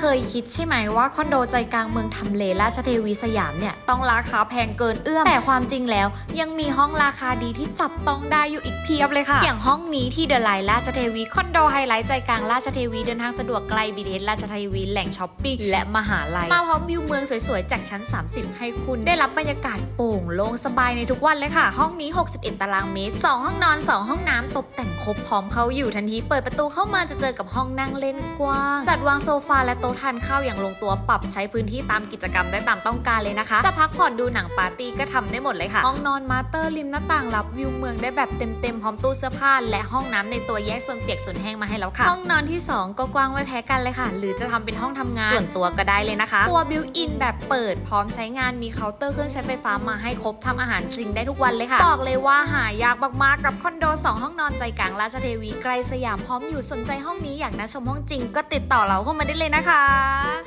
เคยคิดใช่ไหมว่าคอนโดใจกลางเมืองทำเลราชเทวีสยามเนี่ยต้องราคาแพงเกินเอื้อม แต่ความจริงแล้ว ยังมีห้องราคาดีที่จับต้องได้อยู่อีกเพียบเลยค่ะ อย่างห้องนี้ที่เดอะไลน์ราชเทวีคอนโดไฮไลท์ใจกลางราชเทวีเดินทางสะดวกไกลบีเทสราชเทวีแหล่งช้อปปิ้งและมหาลัย มาพร้อมวิวเมืองสวยๆ จากชั้น 30 ให้คุณได้รับบรรยากาศโปร่งโล่งสบายในทุกวันเลยค่ะ ห้องนี้ 61 ตารางเมตร 2 ห้องนอน 2 ห้องน้ำตกแต่งครบพร้อมเข้าอยู่ทันทีเปิดประตูเข้ามาจะเจอกับห้องนั่งเล่นกว้างจัดวางโซฟาและโต๊ะทานข้าวอย่างลงตัวปรับใช้พื้นที่ตามกิจกรรมได้ตามต้องการเลยนะคะ จะพักผ่อนดูหนังปาร์ตี้ก็ทำได้หมดเลยค่ะห้องนอนมาสเตอร์ริมหน้าต่างรับวิวเมืองได้แบบเต็มๆพร้อมตู้เสื้อผ้าและห้องน้ำในตัวแยกส่วนเปียกส่วนแห้งมาให้แล้วค่ะ ห้องนอนที่ 2 ก็กว้างไม่แพ้กันเลยค่ะ หรือจะทำเป็นห้องทำงานส่วนตัวก็ได้เลยนะคะ ตัวบิวอินแบบเปิดพร้อมใช้งานมีเคาน์เตอร์เครื่องใช้ไฟฟ้ามาให้ครบทำอาหารจริงได้ทุกวันเลยค่ะ บอกเลยว่าหายากมากๆกับคอนโด 2 ห้องนอนใจกลางราชเทวีใกล้สยามพร้อมอยู่สนใจห้องนี้อยากนะชมห้องจริงก็ติดต่อเราเข้ามาได้เลยนะคะ啊